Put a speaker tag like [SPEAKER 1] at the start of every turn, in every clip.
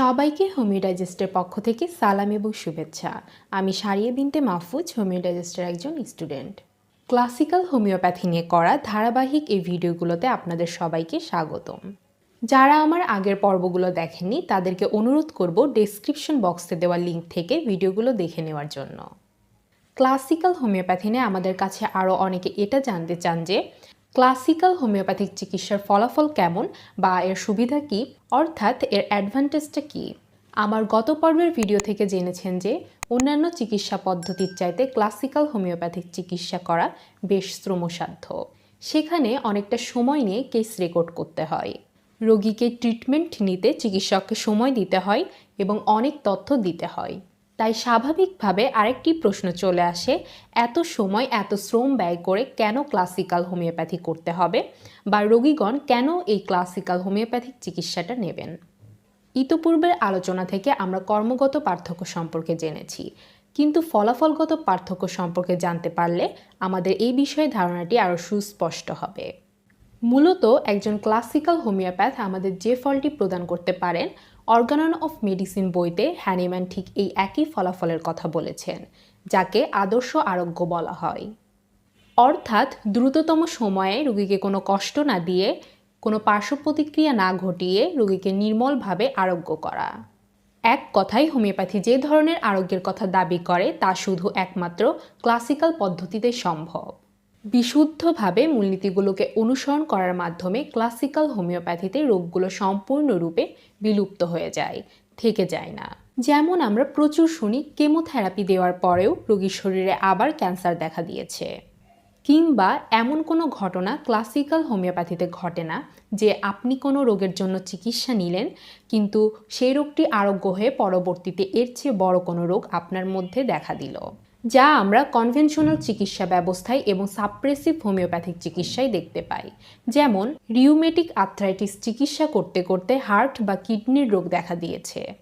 [SPEAKER 1] সবাইকে হোমিও ডাইজেস্টের পক্ষ থেকে সালাম এবং শুভেচ্ছা। আমি সারিয়ে বিনতে মাহফুজ হোমিও ডাইজেস্টের একজন স্টুডেন্ট। ক্লাসিক্যাল হোমিওপ্যাথি নিয়ে করা ধারাবাহিক এই ভিডিওগুলোতে আপনাদের সবাইকে স্বাগতম। যারা আমার আগের পর্বগুলো দেখেননি, তাদেরকে অনুরোধ করব ডেসক্রিপশন বক্সে দেওয়া লিঙ্ক থেকে ভিডিওগুলো দেখে নেওয়ার জন্য। ক্লাসিক্যাল হোমিওপ্যাথি নিয়ে আমাদের কাছে আরও অনেকে এটা জানতে চান যে ক্লাসিক্যাল হোমিওপ্যাথিক চিকিৎসার ফলাফল কেমন বা এর সুবিধা কী? অর্থাৎ এর অ্যাডভান্টেজটা কী? আমার গত পর্বের ভিডিও থেকে জেনেছেন যে অন্যান্য চিকিৎসা পদ্ধতির চাইতে ক্লাসিক্যাল হোমিওপ্যাথিক চিকিৎসা করা বেশ শ্রমসাধ্য। সেখানে অনেকটা সময় নিয়ে কেস রেকর্ড করতে হয়। রোগীকে ট্রিটমেন্ট নিতে চিকিৎসককে সময় দিতে হয় এবং অনেক তথ্য দিতে হয়। তাই স্বাভাবিকভাবে আরেকটি প্রশ্ন চলে আসে, এত সময়, এত শ্রম ব্যয় করে কেন ক্লাসিক্যাল হোমিওপ্যাথি করতে হবে? বা রোগীগণ কেন এই ক্লাসিক্যাল হোমিওপ্যাথিক চিকিৎসাটা নেবেন? ইতোপূর্বের আলোচনা থেকে আমরা কর্মগত পার্থক্য সম্পর্কে জেনেছি। কিন্তু ফলাফলগত পার্থক্য সম্পর্কে জানতে পারলে আমাদের এই বিষয়ে ধারণাটি আরও সুস্পষ্ট হবে। মূলত একজন ক্লাসিক্যাল হোমিওপ্যাথ আমাদের যে ফলটি প্রদান করতে পারেন অর্গানন অফ মেডিসিন বইতে হ্যানিম্যান ঠিক এই একই ফলাফলের কথা বলেছেন, যাকে আদর্শ আরোগ্য বলা হয়। অর্থাৎ দ্রুততম সময়ে রোগীকে কোনো কষ্ট না দিয়ে, কোনো পার্শ্ব প্রতিক্রিয়া না ঘটিয়ে রোগীকে নির্মলভাবে আরোগ্য করা। এক কথায় হোমিওপ্যাথি যে ধরনের আরোগ্যের কথা দাবি করে, তা শুধু একমাত্র ক্লাসিক্যাল পদ্ধতিতে সম্ভব। বিশুদ্ধভাবে মূলনীতিগুলোকে অনুসরণ করার মাধ্যমে ক্লাসিক্যাল হোমিওপ্যাথিতে রোগগুলো সম্পূর্ণরূপে বিলুপ্ত হয়ে যায়, থেকে যায় না। যেমন আমরা প্রচুর শুনি, কেমোথেরাপি দেওয়ার পরেও রোগীর শরীরে আবার ক্যান্সার দেখা দিয়েছে। কিংবা এমন কোনো ঘটনা ক্লাসিক্যাল হোমিওপ্যাথিতে ঘটে না, যে আপনি কোনো রোগের জন্য চিকিৎসা নিলেন, কিন্তু সেই রোগটি আরোগ্য হয়ে পরবর্তীতে এর চেয়ে বড় কোনো রোগ আপনার মধ্যে দেখা দিল। যা আমরা কনভেনশনাল চিকিৎসা ব্যবস্থায় এবং সাপ্রেসিভ হোমিওপ্যাথিক চিকিৎসায় দেখতে পাই। যেমন রিউমেটিক আর্থ্রাইটিস চিকিৎসা করতে করতে হার্ট বা কিডনির রোগ দেখা দিয়েছে।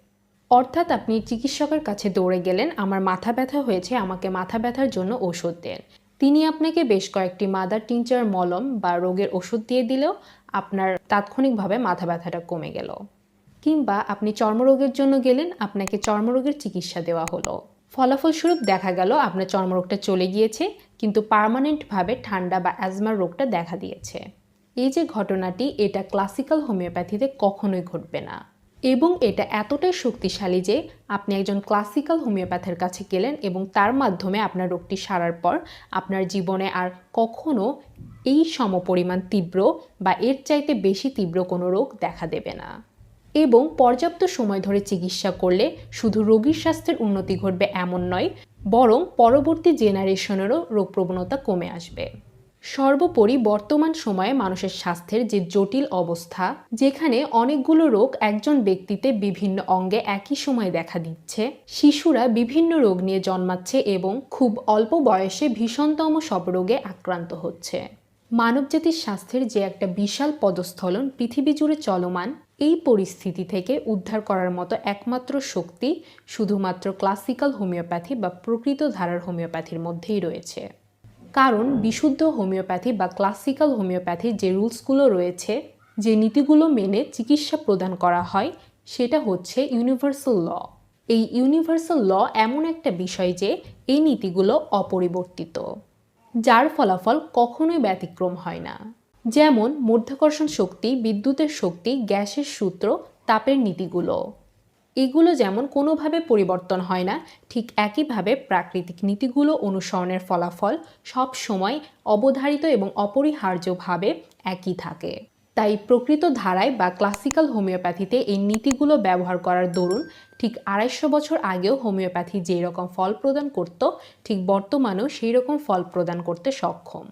[SPEAKER 1] অর্থাৎ আপনি চিকিৎসকের কাছে দৌড়ে গেলেন, আমার মাথা ব্যথা হয়েছে, আমাকে মাথা ব্যথার জন্য ওষুধ দেন। তিনি আপনাকে বেশ কয়েকটি মাদার টিনচার মলম বা রোগের ওষুধ দিয়ে দিলেও আপনার তাৎক্ষণিকভাবে মাথা ব্যথাটা কমে গেল। কিংবা আপনি চর্মরোগের জন্য গেলেন, আপনাকে চর্মরোগের চিকিৎসা দেওয়া হলো। ফলাফলস্বরূপ দেখা গেল আপনার চর্মরোগটা চলে গিয়েছে, কিন্তু পার্মানেন্টভাবে ঠান্ডা বা অ্যাজমার রোগটা দেখা দিয়েছে। এই যে ঘটনাটি, এটা ক্লাসিক্যাল হোমিওপ্যাথিতে কখনোই ঘটবে না। এবং এটা এতটাই শক্তিশালী যে আপনি একজন ক্লাসিক্যাল হোমিওপ্যাথের কাছে গেলেন এবং তার মাধ্যমে আপনার রোগটি সারার পর আপনার জীবনে আর কখনো এই সমপরিমাণ তীব্র বা এর চাইতে বেশি তীব্র কোনো রোগ দেখা দেবে না। এবং পর্যাপ্ত সময় ধরে চিকিৎসা করলে শুধু রোগীর স্বাস্থ্যের উন্নতি ঘটবে এমন নয়, বরং পরবর্তী জেনারেশনেরও রোগ প্রবণতা কমে আসবে। সর্বোপরি বর্তমান সময়ে মানুষের স্বাস্থ্যের যে জটিল অবস্থা, যেখানে অনেকগুলো রোগ একজন ব্যক্তিতে বিভিন্ন অঙ্গে একই সময় দেখা দিচ্ছে, শিশুরা বিভিন্ন রোগ নিয়ে জন্মাচ্ছে এবং খুব অল্প বয়সে ভীষণতম সব রোগে আক্রান্ত হচ্ছে। মানবজাতির স্বাস্থ্যের যে একটা বিশাল পদস্থলন পৃথিবী জুড়ে চলমান, এই পরিস্থিতি থেকে উদ্ধার করার মতো একমাত্র শক্তি শুধুমাত্র ক্লাসিক্যাল হোমিওপ্যাথি বা প্রকৃত ধারার হোমিওপ্যাথির মধ্যেই রয়েছে। কারণ বিশুদ্ধ হোমিওপ্যাথি বা ক্লাসিক্যাল হোমিওপ্যাথির যে রুলসগুলো রয়েছে, যে নীতিগুলো মেনে চিকিৎসা প্রদান করা হয়, সেটা হচ্ছে ইউনিভার্সাল ল। এই ইউনিভার্সাল ল এমন একটা বিষয় যে এই নীতিগুলো অপরিবর্তিত। যার ফলাফল কখনোই ব্যতিক্রম হয় না। যেমন মধ্যাকর্ষণ শক্তি, বিদ্যুতের শক্তি, গ্যাসের সূত্র, তাপের নীতিগুলো। এগুলো যেমন কোনোভাবে পরিবর্তন হয় না, ঠিক একইভাবে প্রাকৃতিক নীতিগুলো অনুসরণের ফলাফল সব সময় অবধারিত এবং অপরিহার্যভাবে একই থাকে। তাই প্রকৃত ধারায় বা ক্লাসিক্যাল হোমিওপ্যাথিতে এই নীতিগুলো ব্যবহার করার দরুন ঠিক আড়াইশো বছর আগেও হোমিওপ্যাথি যেই রকম ফল প্রদান করত, ঠিক বর্তমানেও সেই রকম ফল প্রদান করতে সক্ষম।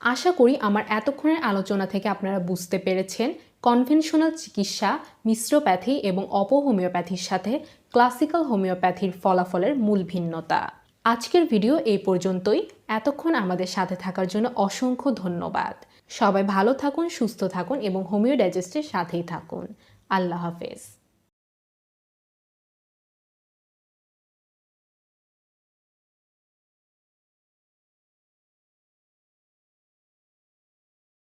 [SPEAKER 1] আশা করি আমার এতক্ষণের আলোচনা থেকে আপনারা বুঝতে পেরেছেন কনভেনশনাল চিকিৎসা, মিশ্রপ্যাথি এবং অপহোমিওপ্যাথির সাথে ক্লাসিক্যাল হোমিওপ্যাথির ফলাফলের মূল ভিন্নতা। আজকের ভিডিও এই পর্যন্তই। এতক্ষণ আমাদের সাথে থাকার জন্য অসংখ্য ধন্যবাদ। সবাই ভালো থাকুন, সুস্থ থাকুন এবং হোমিও ডাইজেস্টের সাথেই থাকুন। আল্লাহ হাফেজ।